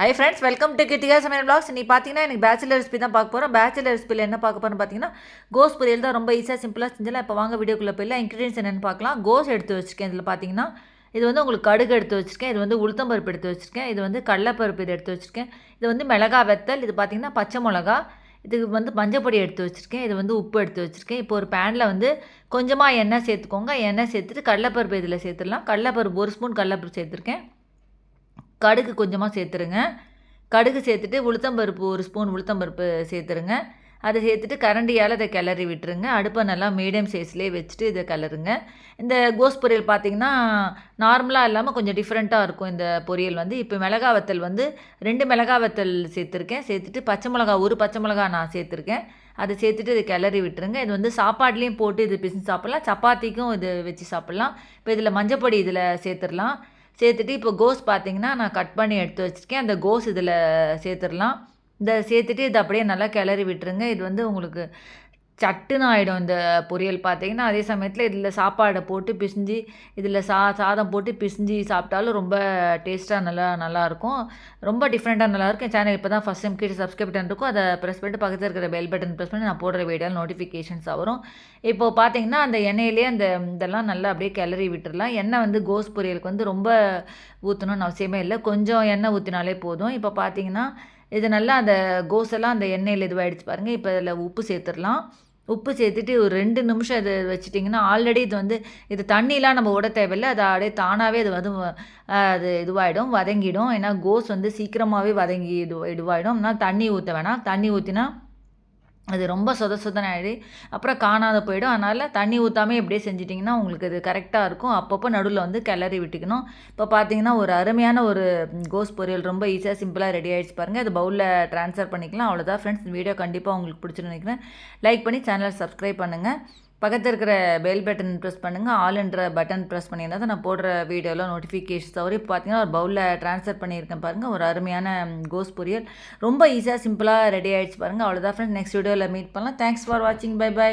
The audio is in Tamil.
Hi friends welcome to Kittika சமையல் பிளாக்ஸ் நீ பார்த்தீங்கன்னா எனக்கு பேச்சுலர் ரெசிபி தான் பார்க்க போகிறோம் பேச்சுலர் ரெசிபியில் என்ன பார்க்க போகிறோம் பார்த்தீங்கன்னா கோஸ் பொரியல் தான் ரொம்ப ஈஸியாக சிம்பிளாக செஞ்சலாம் இப்போ வாங்க வீடியோக்குள்ளே போயிடலாம். இன்க்ரீடியன்ஸ் என்னென்னு பார்க்கலாம். கோஸ் எடுத்து வச்சுருக்கேன். இதில் பார்த்தீங்கன்னா இது வந்து உங்களுக்கு கடுகு எடுத்து வச்சுருக்கேன். இது வந்து உளுத்தம்பருப்பு எடுத்து வச்சுருக்கேன். இது வந்து கடலப்பருப்பு இது எடுத்து வச்சுருக்கேன். இது வந்து மிளகா வெத்தல். இது பார்த்தீங்கன்னா பச்சை மிளகா. இதுக்கு வந்து மஞ்சப்பொடி எடுத்து வச்சுருக்கேன். இது வந்து உப்பு எடுத்து வச்சுருக்கேன். இப்போ ஒரு பேனில் வந்து கொஞ்சமாக எண்ணெய் சேர்த்துக்கோங்க. எண்ணெய் சேர்த்துட்டு கடலப்பருப்பு இதில் சேர்த்துடலாம். கடலப்பருப்பு ஒரு ஸ்பூன் கடலப்பருப்பு சேர்த்துருக்கேன். கடுகு கொஞ்சமாக சேர்த்துருங்க. கடுகு சேர்த்துட்டு உளுத்தம்பருப்பு ஒரு ஸ்பூன் உளுத்தம்பருப்பு சேர்த்துருங்க. அதை சேர்த்துட்டு கரண்டியால் அதை கிளறி விட்டுருங்க. அடுப்பை நல்லா மீடியம் சைஸ்லேயே வச்சுட்டு இதை கிளறுங்க. இந்த கோஸ் பொரியல் பார்த்திங்கன்னா நார்மலாக இல்லாமல் கொஞ்சம் டிஃப்ரெண்ட்டாக இருக்கும் இந்த பொரியல் வந்து. இப்போ மிளகா வத்தல் வந்து ரெண்டு மிளகா வத்தல் சேர்த்துருக்கேன். சேர்த்துட்டு பச்சை மிளகா ஒரு பச்சை மிளகா நான் சேர்த்துருக்கேன். அதை சேர்த்துட்டு இதை கிளறி விட்டுருங்க. இது வந்து சாப்பாட்லேயும் போட்டு இது பிசிஞ்சு சாப்பிட்லாம். சப்பாத்திக்கும் இது வச்சு சாப்பிட்லாம். இப்போ இதில் மஞ்சப்பொடி இதில் சேர்த்துடலாம் சேர்த்துட்டு இப்போ கோஸ் பார்த்தீங்கன்னா நான் கட் பண்ணி எடுத்து வச்சுருக்கேன். அந்த கோஸ் இதில் சேர்த்துடலாம். இந்த சேர்த்துட்டு இதை அப்படியே நல்லா கிளறி விட்டுருங்க. இது வந்து உங்களுக்கு சட்டுன்னு ஆகிடும் இந்த பொரியல் பார்த்தீங்கன்னா. அதே சமயத்தில் இதில் சாப்பாடை போட்டு பிசிஞ்சு இதில் சா சாதம் போட்டு பிசிஞ்சு சாப்பிட்டாலும் ரொம்ப டேஸ்ட்டாக நல்லா நல்லாயிருக்கும். ரொம்ப டிஃப்ரெண்ட்டாக நல்லாயிருக்கும். சேனல் இப்போ தான் ஃபஸ்ட் டைம் கீழே சப்ஸ்கிரைப் பட்டன் இருக்கும். அதை ப்ரெஸ் பண்ணிட்டு பக்கத்தில் இருக்கிற பெல் பட்டன் ப்ரெஸ் பண்ணி நான் போடுற வீடியோ நோட்டிஃபிகேஷன்ஸ் வரும். இப்போ பார்த்தீங்கன்னா அந்த எண்ணெயிலே அந்த இதெல்லாம் நல்லா அப்படியே கிளறி விட்டுடலாம் எண்ணெய் வந்து கோஸ் பொரியலுக்கு வந்து ரொம்ப ஊற்றணும்னு அவசியமே இல்லை. கொஞ்சம் எண்ணெய் ஊற்றினாலே போதும். இப்போ பார்த்தீங்கன்னா இது நல்லா அந்த கோஸெல்லாம் அந்த எண்ணெயில் இதுவாகிடுச்சு பாருங்கள் இப்போ இதில் உப்பு சேர்த்துடலாம். உப்பு சேர்த்துட்டு ஒரு ரெண்டு நிமிஷம் இதை வச்சுட்டிங்கன்னா ஆல்ரெடி இது வந்து இது தண்ணிலாம் நம்ம விட தேவையில்லை. அது அப்படியே தானாகவே அது வந்து அது இதுவாகிடும் வதங்கிடும். ஏன்னா கோஸ் வந்து சீக்கிரமாகவே வதங்கி இது இதுவாகிடும் தண்ணி ஊற்ற வேணாம். தண்ணி ஊற்றினா அது ரொம்ப சொத சொதன ஆகிடு அப்புறம் காணாத போயிடும். அதனால் தண்ணி ஊற்றாமல் எப்படியே செஞ்சிட்டிங்கன்னா உங்களுக்கு அது கரெக்டாக இருக்கும். அப்பப்போ நடுவில் வந்து கிளறி விட்டுக்கணும். இப்போ பார்த்தீங்கன்னா ஒரு அருமையான ஒரு கோஸ் பொரியல் ரொம்ப ஈஸியாக சிம்பிளாக ரெடி ஆகிடுச்சு பாருங்கள் அது பவுலில் ட்ரான்ஸ்ஃபர் பண்ணிக்கலாம். அவ்வளோதான் ஃப்ரெண்ட்ஸ் வீடியோ கண்டிப்பாக உங்களுக்கு பிடிச்சிருந்து நினைக்கிறேன். லைக் பண்ணி சேனலை சப்ஸ்கிரைப் பண்ணுங்கள் பக்கத்தில் இருக்கிற பெல் பட்டன் ப்ரெஸ் பண்ணுங்கள் ஆல்ன்ற பட்டன் ப்ரெஸ் பண்ணியிருந்தா தான் நான் போடுற வீடியோவில் நோட்டிஃபிகேஷன் தவிர இப்போ பார்த்தீங்கன்னா ஒரு பவுலில் ட்ரான்ஸ்ஃபர் பண்ணியிருக்கேன் பாருங்கள் ஒரு அருமையான கோஸ் பொரியல். ரொம்ப ஈஸியாக சிம்பிளாக ரெடி ஆகிடுச்சு பாருங்கள் அவ்வளோதான் ஃப்ரெண்ட்ஸ் நெக்ஸ்ட் வீடியோவில் மீட் பண்ணலாம். தேங்க்ஸ் ஃபார் வாட்சிங் பை பை